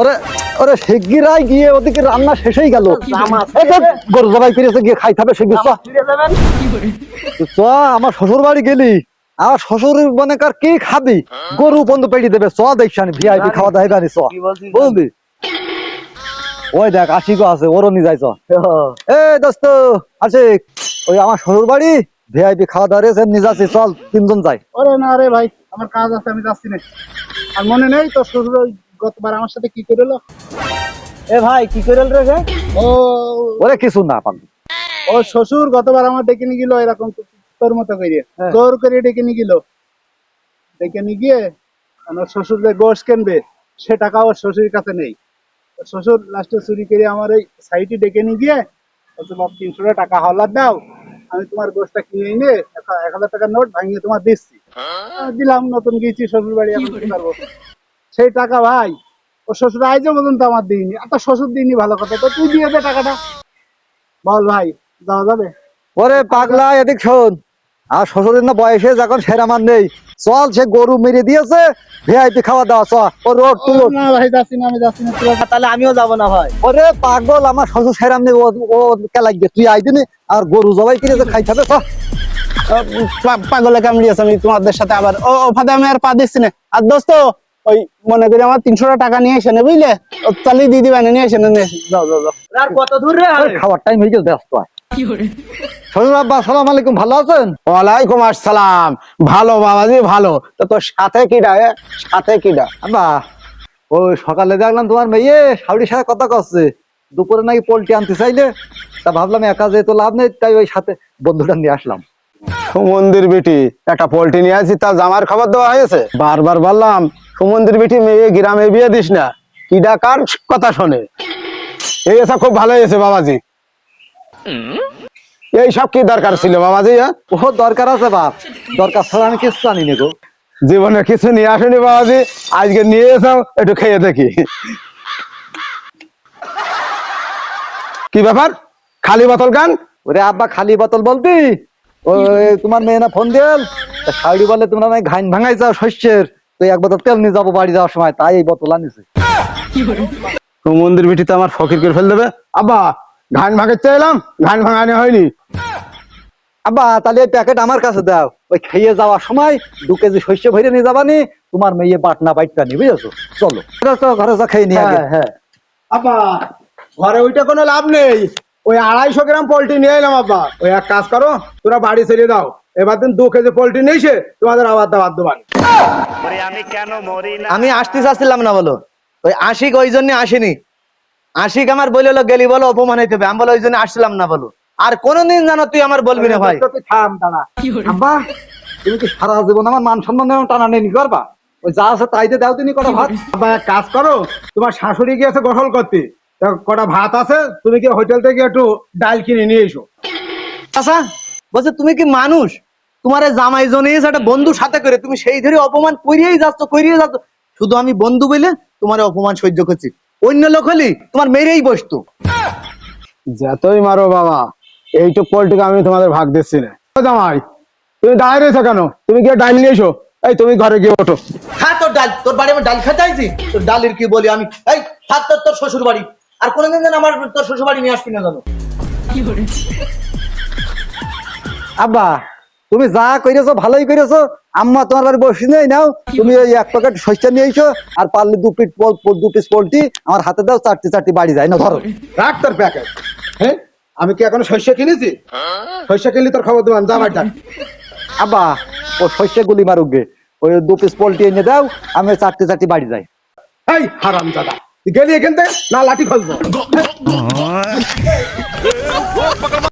ওরে ওরে শিগগিরাই গিয়ে ওদিকে রান্না শেষই গেল। গরু জবাই করেছে গিয়ে খাইতে হবে শিগগির চ। আমার শ্বশুর বাড়ি গেলি। আমার শ্বশুর মানে কার কি খাবি? গরু বন্ধু পেড়ি দেবে চ দেখছি আমি ভিআইপি খাওয়া দাওয়া চ। বুঝলি ওই দেখ আশিকও আছে ওরও নিয়ে যাই চ। এ দোস্ত আশিক ওই আমার শ্বশুর বাড়ি ভিআইপি খাওয়া দাওয়া রয়েছে নিয়ে যাচ্ছি চল তিনজন যাই। ওরে না রে ভাই আমার কাজ আছে আমি যাচ্ছি না। আর মনে নেই তোর শ্বশুর গতবার আমার সাথে কি করল? এ ভাই কি করে রে রে? ও ওরে কিছু না পাবি ও শ্বশুর গতবার আমার ডেকে নিয়ে গেল এরকম তোর মতো করে হ্যাঁ। জোর করে ডেকে নিয়ে গেল। ডেকে নিয়ে গিয়ে আমার শ্বশুর যে গোশ কিনবে সে টাকা ওর শ্বশুরের কাছে নেই। শ্বশুর লাস্টে চুরি করে আমার ওই সাইটে ডেকে নিয়ে গিয়ে বলছে বাপ তিনশো টাকা হলার দাও আমি তোমার গোশটা কিনে এনে এক- এক হাজার টাকার নোট ভাঙিয়ে তোমার দিচ্ছি। দিলাম নতুন গিয়েছি শ্বশুর বাড়ি এখন কি করব? সেই টাকা ভাই ও শ্বশুর আইজও পর্যন্ত আমার দিইনি। আর তোর শ্বশুর দিইনি ভালো কথা তো তুই দিয়ে দে টাকাটা। বল ভাই যাওয়া যাবে? ওরে পাগলা এদিক শোন। আর শ্বশুরের না বয়সে যখন সেরা মান নেই। চল সে গরু মেরে দিয়েছে ভিআইপি খাওয়া দাওয়া চ ও রোড তুই না ভাই যাচ্ছি না আমি যাচ্ছি না তুই তাহলে আমিও যাব না ভাই। ওরে পাগল আমার শ্বশুর সেরাম নেই ও ও কেলাই গে তুই আইদিনি আর গরু জবাই কিনেছে খাইতে হবে চ। পা- পাগলে কামড়িয়েছে আমি তোমাদের সাথে আবার ও ও ফাদে আমি আর পা দিচ্ছি না। আর দোস্ত ওই মনে করি আমার তিনশো টাকা নিয়ে এসে বুঝলে? ও চালিয়ে দিয়ে দিবে না নিয়ে এসে নে। নে, যাও যাও যাও। আর কত দূর রে? আরে খাওয়ার টাইম হয়ে গেল ব্যস্ত আয়। আব্বা সালাম আলাইকুম ভালো আছেন? ওয়ালাইকুম আসসালাম। ভালো বাবাজি ভালো। তো তোর সাথে কিডা? সাথে কিডা? আব্বা ওই সকালে দেখলাম তোমার মেয়ে সাউরির সাথে কথা করছে দুপুরে নাকি পোল্ট্রি আনতে চাইলে। তা ভাবলাম একা যেহেতু লাভ নেই তাই ওই সাথে বন্ধুটা নিয়ে আসলাম। সুমন্দির বিটি একটা পোল্ট্রি নিয়ে আসি তার জামার খবর দেওয়া হয়েছে। বারবার বললাম সুমন্দির বিটি মেয়ে গ্রামে বিয়ে দিস না। কিডা কার কথা শোনে? এই এসব খুব ভালো হয়েছে বাবাজি। এই সব কি দরকার ছিল বাবাজি হ্যাঁ? ও দরকার আছে বাপ। দরকার ছাড়া আমি কিছু জানি না গো। জীবনে কিছু নিয়ে আসেনি বাবাজি। আজকে নিয়ে এসো একটু খেয়ে দেখি। কি ব্যাপার? খালি বোতল গান ওরে আব্বা খালি বোতল বলবি? ওই তোমার মেয়ে না ফোন দিল শাড়ি বলে তোমরা নাকি ঘাইন ভাঙাই যাও শস্যের। তো এক বোতল তেল নিয়ে যাব বাড়ি যাওয়ার সময়। তাই এই বোতল আনিছে। মন্দির বিটিতে আমার ফকির করে ফেল দেবে? আব্বা ঘান ভাঙে চাইলাম ঘান ভাঙানি হয়নি। আব্বা তাহলে এই প্যাকেট আমার কাছে দাও। ওই খেয়ে যাওয়ার সময় দু কেজি শস্য ভরে নিয়ে যাবানি তোমার মেয়ে বাটনা বাইটটা নি বুঝেছ? চলো। ঘরে চো, ঘরে চো, খেয়ে নিয়ে আগে। হ্যাঁ। আব্বা ঘরে ওইটা কোনো লাভ নেই। ওই আড়াইশো গ্রাম পোল্ট্রি নিয়ে এলাম আব্বা। ওই এক কাজ করো তোরা বাড়ি ছেড়ে দাও। এবার দিন দু কেজি পোল্ট্রি নিয়েছে তোমাদের আবার দাবার দেবান আমি আসতে চাচ্ছিলাম না বলো। ওই আশিক ওই জন্য আসেনি। আশিক আমার বলে হলো গেলি বলো অপমান হইতে হবে। আমি বলো ওই জন্য আসছিলাম না বলো। আর কোনোদিন জানো তুই আমার বলবি না ভাই। থাম দাঁড়া। আব্বা তুমি কি সারা জীবন আমার মান সম্মান টানা নেই করবা ওই যা আছে তাইতে দাও তুমি কটা ভাত আব্বা এক কাজ করো তোমার শাশুড়ি গিয়েছে গোসল করতে। কটা ভাত আছে তুমি কি হোটেল থেকে একটু ডাল কিনে নিয়ে এসো। আচ্ছা বলছে তুমি কি মানুষ? তোমার জামাই জনে একটা বন্ধু সাথে করে তুমি সেই ধরে অপমান করিয়েই যাচ্ছ করিয়ে যাচ্ছ। শুধু আমি বন্ধু বলে তোমার অপমান সহ্য করছি। অন্য লোক হলি তোমার মেরেই বসতো। যতই মারো বাবা এইটুক পোল্ট্রিকে আমি তোমাদের ভাগ দিচ্ছি না। জামাই তুমি দাঁড়িয়ে রয়েছো কেন? তুমি গিয়ে ডাল নিয়ে এসো। এই তুমি ঘরে গিয়ে ওঠো। হ্যাঁ তোর ডাল তোর বাড়ি আমি ডাল খেতে আইছি? তোর ডালের কি বলি আমি? এই থাক তোর তোর শ্বশুর বাড়ি আর কোনোদিন যেন আমার তোর শ্বশুর বাড়ি নিয়ে আসবি না জানো আব্বা তুমি যা করেছ ভালোই করেছ আম্মা তোমার বাড়ি বসে নেই নাও। তুমি ওই এক প্যাকেট শস্য নিয়ে এসো আর পারলে দু পিস পল- পল- দু পিস পোল্ট্রি আমার হাতে দাও চারটি চারটি বাড়ি যায়। না ধরো। রাখ তোর প্যাকেট হ্যাঁ? আমি কি এখনও শস্য কিনেছি? শস্য কিনলে তোর খবর দেবান জামাই ডাক আব্বা ও শস্য গুলি মারুক গে। ওই দু পিস পোল্ট্রি এনে দাও আমি চারটি চারটি বাড়ি যাই। এই হারাম দাদা গেলি এখান থেকে? না লাঠি খলবো